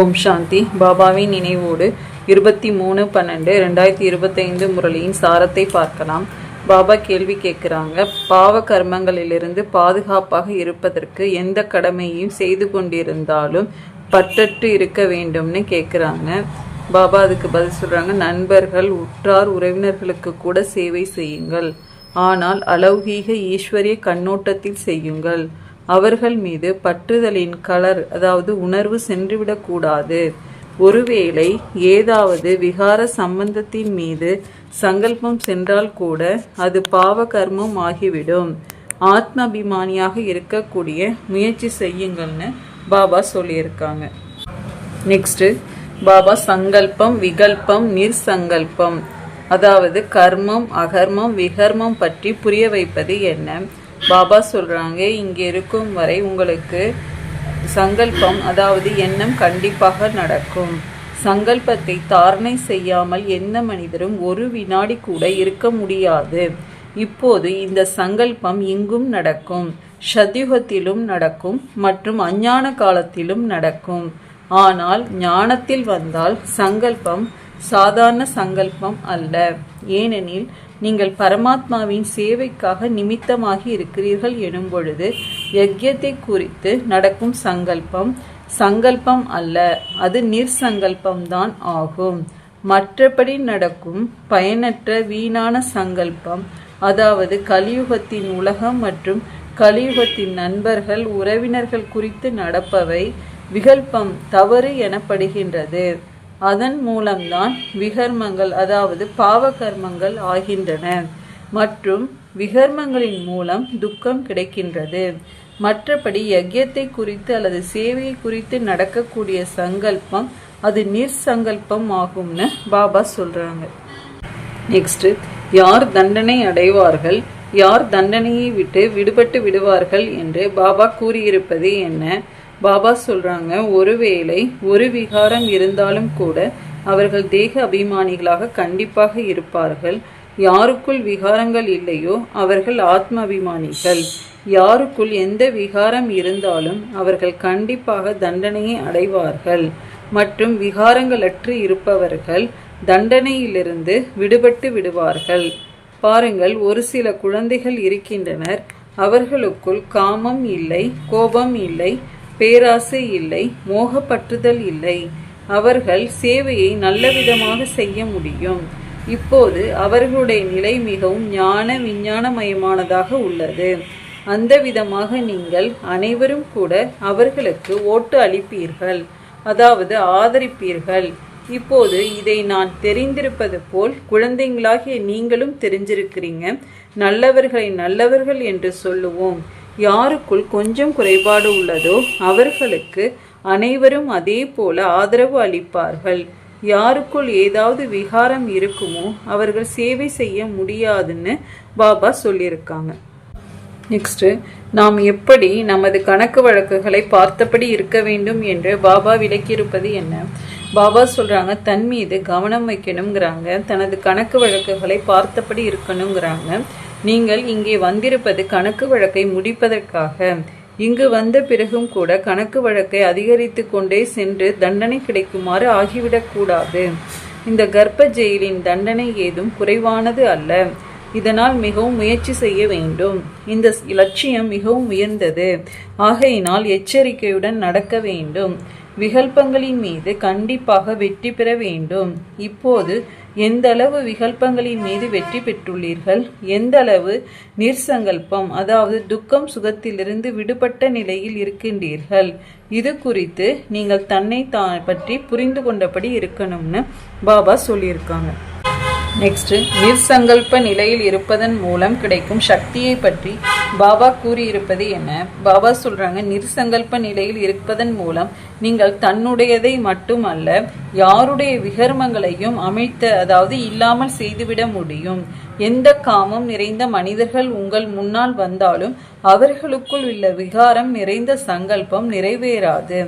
ஓம் சாந்தி. பாபாவின் நினைவோடு இருபத்தி மூணு பன்னெண்டு ரெண்டாயிரத்தி இருபத்தைந்து முரளியின் சாரத்தை பார்க்கலாம். பாபா கேள்வி கேட்குறாங்க பாவ கர்மங்களிலிருந்து பாதுகாப்பாக இருப்பதற்கு எந்த கடமையும் செய்து கொண்டிருந்தாலும் பற்றற்று இருக்க வேண்டும்னு கேட்குறாங்க. பாபா அதுக்கு பதில் சொல்கிறாங்க நண்பர்கள் உற்றார் உறவினர்களுக்கு கூட சேவை செய்யுங்கள். ஆனால் அலௌகீக ஈஸ்வரிய கண்ணோட்டத்தில் செய்யுங்கள். அவர்கள் மீது பற்றுதலின் கலர் அதாவது உணர்வு சென்றுவிடக்கூடாது. ஒருவேளை ஏதாவது விகார சம்பந்தத்தின் மீது சங்கல்பம் சென்றால் கூட அது பாவ கர்மம் ஆகிவிடும். ஆத்மாபிமானியாக இருக்கக்கூடிய முயற்சி செய்யுங்கள்னு பாபா சொல்லியிருக்காங்க. நெக்ஸ்ட்டு பாபா சங்கல்பம் விகல்பம் நிர்சங்கல்பம். அதாவது கர்மம் அகர்மம் விகர்மம் பற்றி புரிய வைப்பது என்ன? பாபா சொல்றாங்க இங்கே இருக்கும் வரை உங்களுக்கு சங்கல்பம் அதாவது எண்ணம் கண்டிப்பாக நடக்கும். சங்கல்பத்தை தாரணை செய்யாமல் எந்த மனிதரும் ஒரு வினாடி கூட இருக்க முடியாது. இப்போது இந்த சங்கல்பம் இங்கும் நடக்கும். சத்யுகத்திலும் நடக்கும் மற்றும் அஞ்ஞான காலத்திலும் நடக்கும். ஆனால் ஞானத்தில் வந்தால் சங்கல்பம் சாதாரண சங்கல்பம் அல்ல. ஏனெனில் நீங்கள் பரமாத்மாவின் சேவைக்காக நிமித்தமாகி இருக்கிறீர்கள் எனும் பொழுது யஜ்யத்தை குறித்து நடக்கும் சங்கல்பம் சங்கல்பம் அல்ல அது நிர்சங்கல்பம்தான் ஆகும். மற்றபடி நடக்கும் பயனற்ற வீணான சங்கல்பம் அதாவது கலியுகத்தின் உலகம் மற்றும் கலியுகத்தின் நண்பர்கள் உறவினர்கள் குறித்து நடப்பவை விகல்பம் தவறு எனப்படுகின்றது. அதன் மூலம்தான் விகர்மங்கள் அதாவது பாவ கர்மங்கள் ஆகின்றன. மற்றும் விகர்மங்களின் மூலம் துக்கம் கிடைக்கின்றது. மற்றபடி யஜ்யத்தை குறித்து அல்லது சேவையை குறித்து நடக்கக்கூடிய சங்கல்பம் அது நிர்சங்கல்பம் ஆகும்னு பாபா சொல்றாங்க. நெக்ஸ்ட் யார் தண்டனை அடைவார்கள் யார் தண்டனையை விட்டு விடுபட்டு விடுவார்கள் என்று பாபா கூறியிருப்பது என்ன? பாபா சொல்றாங்க ஒருவேளை ஒரு விகாரம் இருந்தாலும் கூட அவர்கள் தேக அபிமானிகளாக கண்டிப்பாக இருப்பார்கள். யாருக்குள் விகாரங்கள் இல்லையோ அவர்கள் ஆத்ம அபிமானிகள் யாருக்குள் எந்த விகாரம் இருந்தாலும் அவர்கள் கண்டிப்பாக தண்டனையை அடைவார்கள். மற்றும் விகாரங்களற்று இருப்பவர்கள் தண்டனையிலிருந்து விடுபட்டு விடுவார்கள். பாருங்கள் ஒரு சில குழந்தைகள் இருக்கின்றனர். அவர்களுக்குள் காமம் இல்லை கோபம் இல்லை. பேராசை இல்லை மோகப்பற்றுதல் இல்லை. அவர்கள் சேவையை நல்ல விதமாக செய்ய முடியும். இப்போது அவர்களுடைய நிலை மிகவும் ஞான விஞ்ஞானமயமானதாக உள்ளது. அந்த விதமாக நீங்கள் அனைவரும் கூட அவர்களுக்கு ஓட்டு அளிப்பீர்கள் அதாவது ஆதரிப்பீர்கள். இப்போது இதை நான் தெரிந்திருப்பது போல் குழந்தைங்களாகிய நீங்களும் தெரிஞ்சிருக்கிறீங்க. நல்லவர்களை நல்லவர்கள் என்று சொல்லுவோம். யாருக்குள் கொஞ்சம் குறைபாடு உள்ளதோ அவர்களுக்கு அனைவரும் அதே போல ஆதரவு அளிப்பார்கள். யாருக்குள் ஏதாவது விகாரம் இருக்குமோ அவர்கள் சேவை செய்ய முடியாதுன்னு பாபா சொல்லியிருக்காங்க. நெக்ஸ்ட் நாம் எப்படி நமது கணக்கு வழக்குகளை பார்த்தபடி இருக்க வேண்டும் என்று பாபா விளக்கியிருப்பது என்ன? பாபா சொல்றாங்க தன் மீது கவனம் வைக்கணுங்கிறாங்க தனது கணக்கு வழக்குகளை பார்த்தபடி இருக்கணுங்கிறாங்க. நீங்கள் இங்கே வந்திருப்பது கணக்கு வழக்கை முடிப்பதற்காக. இங்கு வந்த பிறகும் கூட கணக்கு வழக்கை அதிகரித்து கொண்டே சென்று தண்டனை கிடைக்குமாறு ஆகிவிடக்கூடாது இந்த கர்ப்ப ஜெயிலின் தண்டனை ஏதும் குறைவானது அல்ல. இதனால் மிகவும் முயற்சி செய்ய வேண்டும். இந்த லட்சியம் மிகவும் உயர்ந்தது. ஆகையினால் எச்சரிக்கையுடன் நடக்க வேண்டும். விகல்பங்களின் மீது கண்டிப்பாக வெற்றி பெற வேண்டும். இப்போது எந்த அளவு விகல்பங்களின் மீது வெற்றி பெற்றுள்ளீர்கள்? எந்த அளவு நிர்சங்கல்பம் அதாவது துக்கம் சுகத்திலிருந்து விடுபட்ட நிலையில் இருக்கின்றீர்கள்? இது குறித்து நீங்கள் தன்னை தான் பற்றி புரிந்து கொண்டபடி இருக்கணும்னு பாபா சொல்லியிருக்காங்க. நெக்ஸ்ட்டு நிர்சங்கல்ப நிலையில் இருப்பதன் மூலம் கிடைக்கும் சக்தியை பற்றி பாபா கூறியிருப்பது என்ன? பாபா சொல்கிறாங்க நிர்சங்கல்ப நிலையில் இருப்பதன் மூலம் நீங்கள் தன்னுடையதை மட்டுமல்ல யாருடைய விகர்மங்களையும் அமைத்த அதாவது இல்லாமல் செய்துவிட முடியும். எந்த காமம் நிறைந்த மனிதர்கள் உங்கள் முன்னால் வந்தாலும் அவர்களுக்குள் உள்ள விகாரம் நிறைந்த சங்கல்பம் நிறைவேறாது.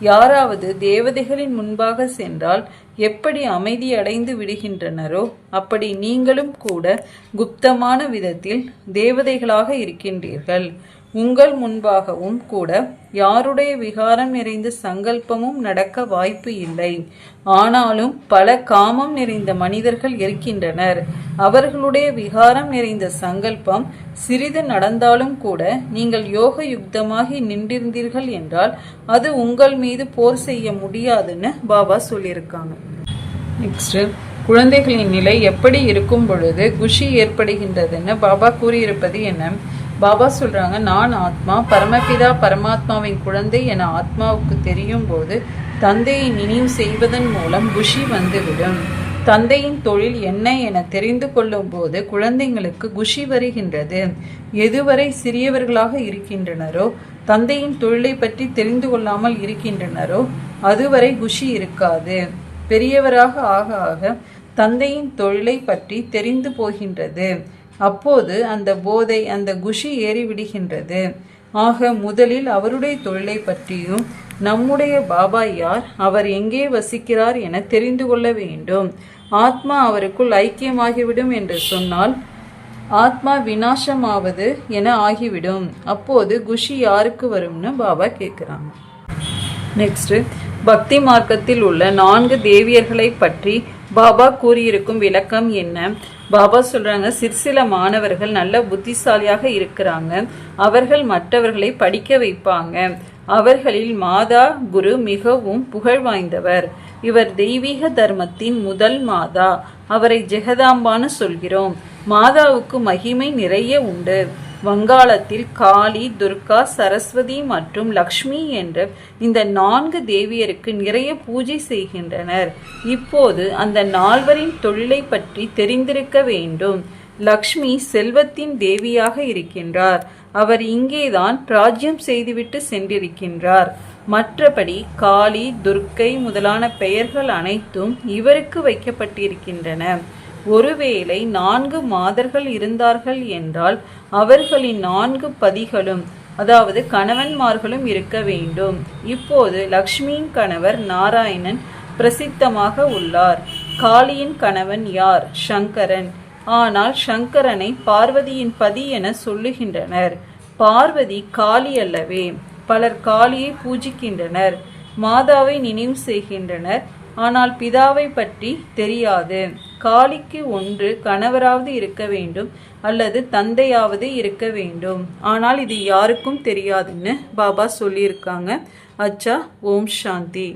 யாராவது தேவதைகளின் முன்பாக சென்றால் எப்படி அமைதியடைந்து விடுகின்றனரோ அப்படி நீங்களும் கூட குப்தமான விதத்தில் தேவதைகளாக இருக்கின்றீர்கள். உங்கள் முன்பாகவும் கூட யாருடைய விகாரம் நிறைந்த சங்கல்பமும் நடக்க வாய்ப்பு இல்லை. ஆனாலும் பல காமம் நிறைந்த மனிதர்கள் இருக்கின்றனர். அவர்களுடைய விகாரம் நிறைந்த சங்கல்பம் சிறிது நடந்தாலும் கூட நீங்கள் யோக யுக்தமாகி நின்றிருந்தீர்கள் என்றால் அது உங்கள் மீது போர் செய்ய முடியாதுன்னு பாபா சொல்லியிருக்காங்க. நெக்ஸ்ட் குழந்தைகளின் நிலை எப்படி இருக்கும் பொழுது குஷி ஏற்படுகின்றதுன்னு பாபா கூறியிருப்பது என்ன? பாபா சொல்றாங்க நான் ஆத்மா பரமபிதா பரமாத்மாவின் குழந்தை என ஆத்மாவுக்கு தெரியும் போது தந்தையை நினைவு செய்வதன் மூலம் குஷி வந்துவிடும். தந்தையின் தொழில் என்ன என தெரிந்து கொள்ளும் போது குழந்தைங்களுக்கு குஷி வருகின்றது. எதுவரை சிறியவர்களாக இருக்கின்றனரோ தந்தையின் தொழிலை பற்றி தெரிந்து கொள்ளாமல் இருக்கின்றனரோ அதுவரை குஷி இருக்காது. பெரியவராக ஆக ஆக தந்தையின் தொழிலை பற்றி தெரிந்து போகின்றது. அப்போது அந்த போதை அந்த குஷி ஏறிவிடுகின்றது. ஆக முதலில் அவருடைய தொழிலை பற்றியும் நம்முடைய பாபா யார் அவர் எங்கே வசிக்கிறார் என தெரிந்து கொள்ள வேண்டும். ஆத்மா அவருக்குள் ஐக்கியமாகிவிடும் என்று சொன்னால் ஆத்மா வினாசமாவது என ஆகிவிடும். அப்போது குஷி யாருக்கு வரும்னு பாபா கேட்குறாங்க. நெக்ஸ்ட் பக்தி மார்க்கத்தில் உள்ள நான்கு தேவியர்களை பற்றி பாபா கூறியிருக்கும் விளக்கம் என்ன? பாபா சொல்றாங்க சிற்சில மாணவர்கள் நல்ல புத்திசாலியாக இருக்கிறாங்க. அவர்கள் மற்றவர்களை படிக்க வைப்பாங்க. அவர்களில் மாதா குரு மிகவும் புகழ் வாய்ந்தவர். இவர் தெய்வீக தர்மத்தின் முதல் மாதா. அவரை ஜெகதாம்பான்னு சொல்கிறோம். மாதாவுக்கு மகிமை நிறைய உண்டு. வங்காளத்தில் காளி துர்கா சரஸ்வதி மற்றும் லக்ஷ்மி என்ற இந்த நான்கு தேவியருக்கு நிறைய பூஜை செய்கின்றனர். இப்போது அந்த நால்வரின் தொழிலை பற்றி தெரிந்திருக்க வேண்டும். லக்ஷ்மி செல்வத்தின் தேவியாக இருக்கின்றார். அவர் இங்கேதான் ராஜ்யம் செய்துவிட்டு சென்றிருக்கின்றார். மற்றபடி காளி துர்க்கை முதலான பெயர்கள் அனைத்தும் இவருக்கு வைக்கப்பட்டிருக்கின்றன. ஒருவேளை நான்கு மாதர்கள் இருந்தார்கள் என்றால் அவர்களின் நான்கு பதிகளும் அதாவது கணவன்மார்களும் இருக்க வேண்டும். இப்போது லக்ஷ்மியின் கணவர் நாராயணன் பிரசித்தமாக உள்ளார். காளியின் கணவன் யார்? சங்கரன். ஆனால் சங்கரனை பார்வதியின் பதி என சொல்லுகின்றனர். பார்வதி காளி அல்லவே. பலர் காளியை பூஜிக்கின்றனர். மாதாவை நினைவு செய்கின்றனர். ஆனால் பிதாவை பற்றி தெரியாது. காளிக்கு ஒன்று கணவராவது இருக்க வேண்டும் அல்லது தந்தையாவது இருக்க வேண்டும். ஆனால் இது யாருக்கும் தெரியாதுன்னு பாபா சொல்லியிருக்காங்க. அச்சா ஓம் சாந்தி.